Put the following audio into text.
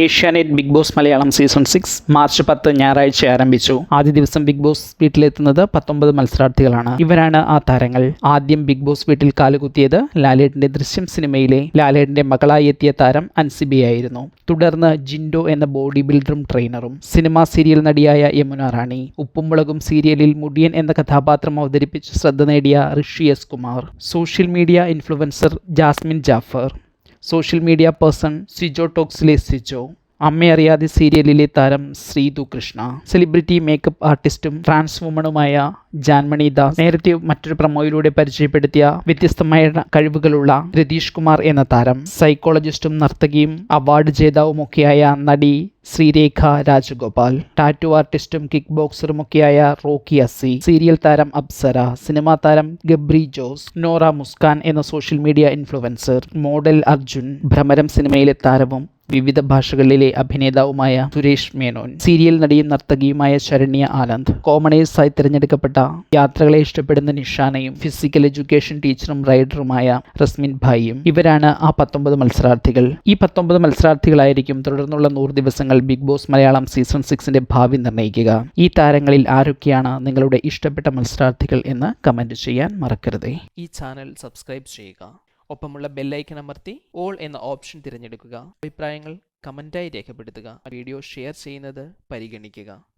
Asianet Bigg Boss Malayalam season six March പത്ത് ഞായറാഴ്ച ആരംഭിച്ചു. ആദ്യ ദിവസം ബിഗ് ബോസ് വീട്ടിലെത്തുന്നത് പത്തൊമ്പത് മത്സരാർത്ഥികളാണ്. ഇവരാണ് ആ താരങ്ങൾ. ആദ്യം ബിഗ് ബോസ് വീട്ടിൽ കാലുകുത്തിയത് ലാലേട്ടിന്റെ ദൃശ്യം സിനിമയിലെ ലാലേട്ടിന്റെ മകളായി എത്തിയ താരം അൻസിബി ആയിരുന്നു. തുടർന്ന് ജിൻഡോ എന്ന ബോഡി ബിൽഡറും ട്രെയിനറും. സിനിമാ സീരിയൽ നടിയായ യമുന റാണി ഉപ്പുമുളകും സീരിയലിൽ മുടിയൻ എന്ന കഥാപാത്രം അവതരിപ്പിച്ച് ശ്രദ്ധ നേടിയ Rishi S Kumar social media influencer Jasmine Jaffar. Social media person Sijo टोक्सले Sijo Ammayariyathe സീരിയലിലെ താരം ശ്രീതു കൃഷ്ണ സെലിബ്രിറ്റി മേക്കപ്പ് ആർട്ടിസ്റ്റും ട്രാൻസ് വുമണുമായ ജാൻമണി ദാസ് നേരത്തെ മറ്റൊരു പ്രമോയിലൂടെ പരിചയപ്പെടുത്തിയ വ്യത്യസ്തമായ കഴിവുകളുള്ള രതീഷ് കുമാർ എന്ന താരം സൈക്കോളജിസ്റ്റും നർത്തകിയും അവാർഡ് ജേതാവുമൊക്കെയായ നടി ശ്രീരേഖ രാജഗോപാൽ ടാറ്റു ആർട്ടിസ്റ്റും കിക്ക് ബോക്സറുമൊക്കെയായ റോക്കി അസി സീരിയൽ താരം അപ്സര സിനിമാ താരം ഗബ്രി ജോസ് നോറ മുസ്കാൻ എന്ന social media influencer model Arjun Bhramaram സിനിമയിലെ താരവും വിവിധ ഭാഷകളിലെ അഭിനേതാവുമായ സുരേഷ് മേനോൻ സീരിയൽ നടിയും നർത്തകിയുമായ ശരണ്യ ആനന്ദ് കോമണേഴ്സായി തിരഞ്ഞെടുക്കപ്പെട്ട യാത്രകളെ ഇഷ്ടപ്പെടുന്ന നിഷാനയും ഫിസിക്കൽ എഡ്യൂക്കേഷൻ ടീച്ചറും റൈഡറുമായ റസ്മിൻ ഭായിയും ഇവരാണ് ആ പത്തൊമ്പത് മത്സരാർത്ഥികൾ. ഈ പത്തൊമ്പത് മത്സരാർത്ഥികളായിരിക്കും തുടർന്നുള്ള നൂറ് ദിവസങ്ങൾ ബിഗ് ബോസ് മലയാളം സീസൺ സിക്സിന്റെ ഭാവി നിർണയിക്കുക. ഈ താരങ്ങളിൽ ആരൊക്കെയാണ് നിങ്ങളുടെ ഇഷ്ടപ്പെട്ട മത്സരാർത്ഥികൾ എന്ന് കമന്റ് ചെയ്യാൻ മറക്കരുത്. ഈ ചാനൽ സബ്സ്ക്രൈബ് ചെയ്യുക. ഒപ്പമുള്ള ബെല്ലൈക്കൺ അമർത്തി ഓൾ എന്ന ഓപ്ഷൻ തിരഞ്ഞെടുക്കുക. അഭിപ്രായങ്ങൾ കമന്റായി രേഖപ്പെടുത്തുക. വീഡിയോ ഷെയർ ചെയ്യുന്നത് പരിഗണിക്കുക.